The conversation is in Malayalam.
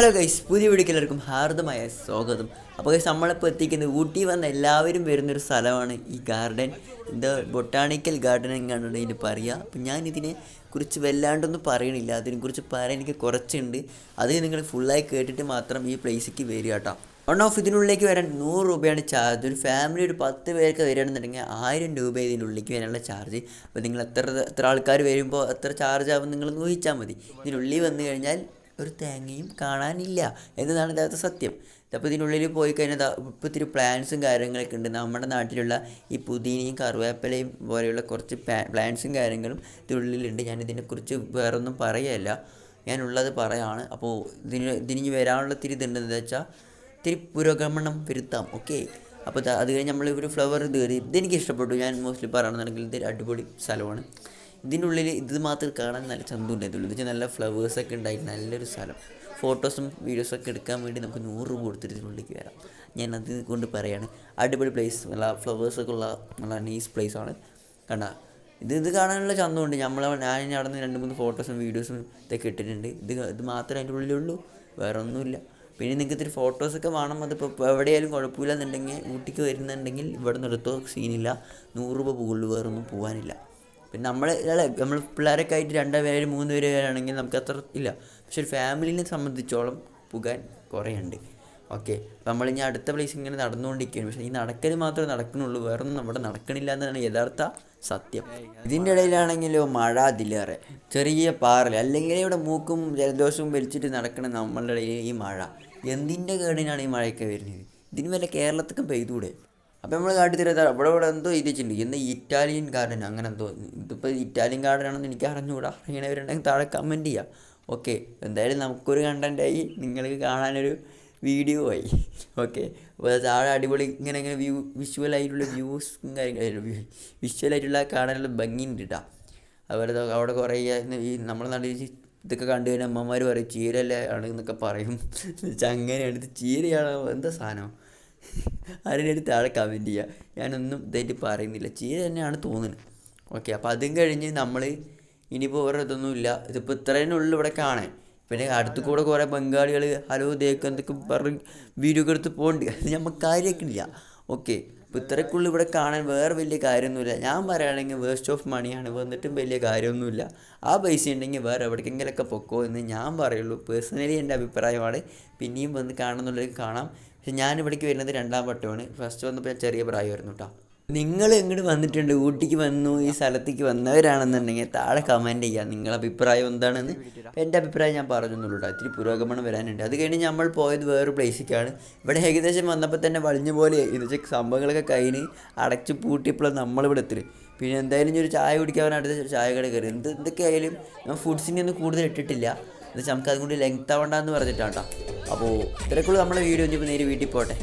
ഹലോ ഗൈസ് പുതിയ വീഡിയോക്ക് എല്ലാവർക്കും ഹാർദമായ സ്വാഗതം. അപ്പോൾ ഗൈസ് നമ്മളിപ്പോൾ എത്തിക്കുന്നത് ഊട്ടി വന്ന എല്ലാവരും വരുന്നൊരു സ്ഥലമാണ് ഈ ഗാർഡൻ. എന്താ ബൊട്ടാണിക്കൽ ഗാർഡൻ എങ്ങാണ്ടാണ് ഇതിന് പറയുക. അപ്പം ഞാൻ ഇതിനെ കുറിച്ച് വല്ലാണ്ടൊന്നും പറയണില്ല. അതിനെക്കുറിച്ച് പറയാൻ എനിക്ക് കുറച്ചുണ്ട്. അത് നിങ്ങൾ ഫുള്ളായി കേട്ടിട്ട് മാത്രം ഈ പ്ലേസിലേക്ക് വരിക കേട്ടോ. വൺ ഓഫ് ഇതിനുള്ളിലേക്ക് വരാൻ നൂറ് രൂപയാണ് ചാർജ് ഒരു ഫാമിലി ഒരു പത്ത് പേർക്ക് വരികയാണെന്നുണ്ടെങ്കിൽ ആയിരം രൂപ ഇതിനുള്ളിലേക്ക് വരാനുള്ള ചാർജ് അപ്പോൾ നിങ്ങൾ എത്ര എത്ര ആൾക്കാർ വരുമ്പോൾ എത്ര ചാർജ് ആവും നിങ്ങൾ ഊഹിച്ചാൽ മതി. ഇതിനുള്ളിൽ വന്നു കഴിഞ്ഞാൽ ഒരു തേങ്ങയും കാണാനില്ല എന്നതാണ് യഥാർത്ഥ സത്യം. അപ്പോൾ ഇതിനുള്ളിൽ പോയി കഴിഞ്ഞാൽ ഇപ്പോൾ ഇത്തിരി പ്ലാന്റ്സും കാര്യങ്ങളൊക്കെ ഉണ്ട്. നമ്മുടെ നാട്ടിലുള്ള ഈ പുതിനയും കറുവേപ്പിലയും പോലെയുള്ള കുറച്ച് പ്ലാന്റ്സും കാര്യങ്ങളും ഇതിനുള്ളിലുണ്ട്. ഞാൻ ഇതിനെക്കുറിച്ച് വേറൊന്നും പറയുകയല്ല ഞാനുള്ളത് പറയാണ്. അപ്പോൾ ഇതിന് ഇതിന് വരാനുള്ള ഇത്തിരി ഇതുണ്ടെന്ന് വെച്ചാൽ ഇത്തിരി പുരോഗമനം വരുത്താം. ഓക്കെ? അപ്പോൾ അത് കഴിഞ്ഞ് നമ്മൾ ഒരു ഫ്ലവർ ഇത് കയറി. ഇതെനിക്ക് ഇഷ്ടപ്പെട്ടു. ഞാൻ മോസ്റ്റ്ലി പറയുകയാണെന്നുണ്ടെങ്കിൽ ഇതൊരു അടിപൊളി സ്ഥലമാണ്. ഇതിന്റെ ഉള്ളിൽ ഇത് മാത്രം കാണാൻ നല്ല ചന്തം ഉണ്ടായിട്ടുള്ളൂ ഇത് നല്ല ഫ്ലവേഴ്സൊക്കെ ഉണ്ടായിട്ട് നല്ലൊരു സ്ഥലം. ഫോട്ടോസും വീഡിയോസൊക്കെ എടുക്കാൻ വേണ്ടി നമുക്ക് നൂറ് രൂപ കൊടുത്തിട്ട് ഇതിനുള്ളിലേക്ക് വരാം. ഞാൻ അത് കൊണ്ട് പറയാണ് അടിപൊളി പ്ലേസ് നല്ല ഫ്ലവേഴ്സൊക്കെ ഉള്ള നല്ല നൈസ് പ്ലേസ് ആണ്. കണ്ട? ഇത് ഇത് കാണാനുള്ള ചന്തമുണ്ട്. നമ്മൾ ഞാൻ അവിടെ നിന്ന് രണ്ട് മൂന്ന് ഫോട്ടോസും വീഡിയോസും ഇതൊക്കെ ഇട്ടിട്ടുണ്ട്. ഇത് ഇത് മാത്രമേ അതിന്റെ ഉള്ളിലുള്ളൂ. വേറെ ഒന്നുമില്ല. പിന്നെ നിങ്ങൾക്ക് ഇത്തിരി ഫോട്ടോസൊക്കെ വേണം. അതിപ്പോൾ എവിടെയായാലും കുഴപ്പമില്ല എന്നുണ്ടെങ്കിൽ ഊട്ടിക്ക് വരുന്നുണ്ടെങ്കിൽ ഇവിടെ നിർത്തോ സീനില്ല നൂറ് രൂപ പോകുള്ളൂ വേറൊന്നും പോകാനില്ല പിന്നെ നമ്മൾ നമ്മൾ പിള്ളേരൊക്കെ ആയിട്ട് രണ്ട് പേര് മൂന്ന് പേര് ആണെങ്കിൽ നമുക്ക് അത്ര ഇല്ല. പക്ഷെ ഒരു ഫാമിലിനെ സംബന്ധിച്ചോളം പുകാൻ കുറേ ഉണ്ട് ഓക്കെ. നമ്മൾ ഇനി അടുത്ത പ്ലേസ് ഇങ്ങനെ നടന്നുകൊണ്ടിരിക്കുകയാണ്. പക്ഷേ ഈ നടക്കൽ മാത്രമേ നടക്കുന്നുള്ളൂ. വേറൊന്നും നമ്മുടെ നടക്കണില്ല എന്നതാണ് യഥാർത്ഥ സത്യം. ഇതിന്റെ ഇടയിലാണെങ്കിലോ മഴ അതിലേറെ. ചെറിയ പാറൽ അല്ലെങ്കിൽ ഇവിടെ മൂക്കും ജലദോഷവും വലിച്ചിട്ട് നടക്കണ നമ്മളുടെ ഇടയിൽ ഈ മഴ. എന്തിന്റെ കേടിനാണ് ഈ മഴയൊക്കെ വരുന്നത്? ഇതിന് വല്ല കേരളത്തൊക്കെ പെയ്തൂടെ? അപ്പോൾ നമ്മൾ കാട്ടി തരാം അവിടെ ഇവിടെ എന്തോ എഴുതിച്ചിട്ടുണ്ട് ഇന്ന് ഇറ്റാലിയൻ ഗാർഡൻ അങ്ങനെ എന്തോ. ഇതിപ്പോൾ ഇറ്റാലിയൻ ഗാർഡൻ ആണെന്ന് എനിക്ക് അറിഞ്ഞുകൂടാ. അറിയണവരുണ്ടെങ്കിൽ താഴെ കമന്റ് ചെയ്യാം. ഓക്കെ എന്തായാലും നമുക്കൊരു കണ്ടന്റായി നിങ്ങൾക്ക് കാണാനൊരു വീഡിയോ ആയി. ഓക്കെ അപ്പോൾ താഴെ അടിപൊളി ഇങ്ങനെ ഇങ്ങനെ വ്യൂ വിഷ്വലായിട്ടുള്ള വ്യൂസും കാര്യങ്ങളും വിഷ്വലായിട്ടുള്ള കാണാനുള്ള ഭംഗിയുണ്ട് കേട്ടോ അതുപോലെ അവിടെ കുറേ ഈ നമ്മുടെ നാട്ടിൽ ഇതൊക്കെ കണ്ടു കഴിഞ്ഞാൽ അമ്മമാർ പറയും ചീരല്ലേ ആണ് എന്നൊക്കെ പറയും അങ്ങനെയാണ് ഇത് ചീരയാണ്? എന്താ സാധനം? ആരുടെ താഴെ കമന്റ് ചെയ്യുക ഞാനൊന്നും ഇതായിട്ട് പറയുന്നില്ല. ചെയ്ത് തന്നെയാണ് തോന്നുന്നത്. ഓക്കെ അപ്പോൾ അതും കഴിഞ്ഞ് നമ്മൾ ഇനിയിപ്പോൾ വേറെ ഇതൊന്നും ഇല്ല. ഇതിപ്പോൾ ഇത്രയും ഉള്ളിൽ ഇവിടെ കാണാൻ. പിന്നെ അടുത്ത് കൂടെ കുറേ ബംഗാളികൾ ഹലോ ദേക്ക് എന്തൊക്കെ പറഞ്ഞ് വീഡിയോ എടുത്ത് പോകുന്നുണ്ട് അത് കാര്യമൊക്കെ ഓക്കെ അപ്പോൾ ഇത്രയ്ക്കുള്ളൂ ഇവിടെ കാണാൻ. വേറെ വലിയ കാര്യമൊന്നുമില്ല. ഞാൻ പറയുകയാണെങ്കിൽ വേസ്റ്റ് ഓഫ് മണിയാണ് വന്നിട്ടും വലിയ കാര്യമൊന്നുമില്ല. ആ പൈസ ഉണ്ടെങ്കിൽ വേറെ എവിടേക്കെങ്കിലൊക്കെ പൊക്കോ എന്ന് ഞാൻ പറയുള്ളൂ. പേഴ്സണലി എന്റെ അഭിപ്രായമാണ്. പിന്നെയും വന്ന് കാണുന്നുള്ളത് കാണാം. പക്ഷെ ഞാൻ ഇവിടേക്ക് വരുന്നത് രണ്ടാം വട്ടമാണ് ഫസ്റ്റ് വന്നപ്പോൾ ഞാൻ ചെറിയ പ്രായമായിരുന്നു കേട്ടോ നിങ്ങൾ ഇങ്ങോട്ട് വന്നിട്ടുണ്ട്? ഊട്ടിക്ക് വന്നു ഈ സ്ഥലത്തേക്ക് വന്നവരാണെന്നുണ്ടെങ്കിൽ താഴെ കമന്റ് ചെയ്യുക നിങ്ങളുടെ അഭിപ്രായം എന്താണെന്ന്. എന്റെ അഭിപ്രായം ഞാൻ പറഞ്ഞൊന്നുള്ളൂ കേട്ടോ ഇത്തിരി പുരോഗമനം വരാനുണ്ട്. അത് കഴിഞ്ഞ് നമ്മൾ പോയത് വേറൊരു പ്ലേസിലേക്കാണ്. ഇവിടെ ഏകദേശം വന്നപ്പോൾ തന്നെ വളിഞ്ഞ പോലെ എന്ന് വെച്ചാൽ സംഭവങ്ങളൊക്കെ കഴിഞ്ഞ് അടച്ച് പൂട്ടിയപ്പോഴും നമ്മളിവിടെ എത്തി പിന്നെ എന്തായാലും ഒരു ചായ കുടിക്കാൻ അടുത്ത ചായ കട കയറി. എന്ത് എന്തൊക്കെ ആയാലും ഞാൻ ഫുഡ്സിനെ ഒന്നും കൂടുതൽ ഇട്ടിട്ടില്ല. എന്ന് വെച്ചാൽ നമുക്ക് അതുകൊണ്ട് ലെങ്ത് ആവണ്ടെന്ന് പറഞ്ഞിട്ടാണ് കേട്ടോ അപ്പോൾ തിരക്കുള്ള നമ്മളെ വീഡിയോ ഇനിയിപ്പോൾ നേരെ വീട്ടിൽ പോട്ടെ.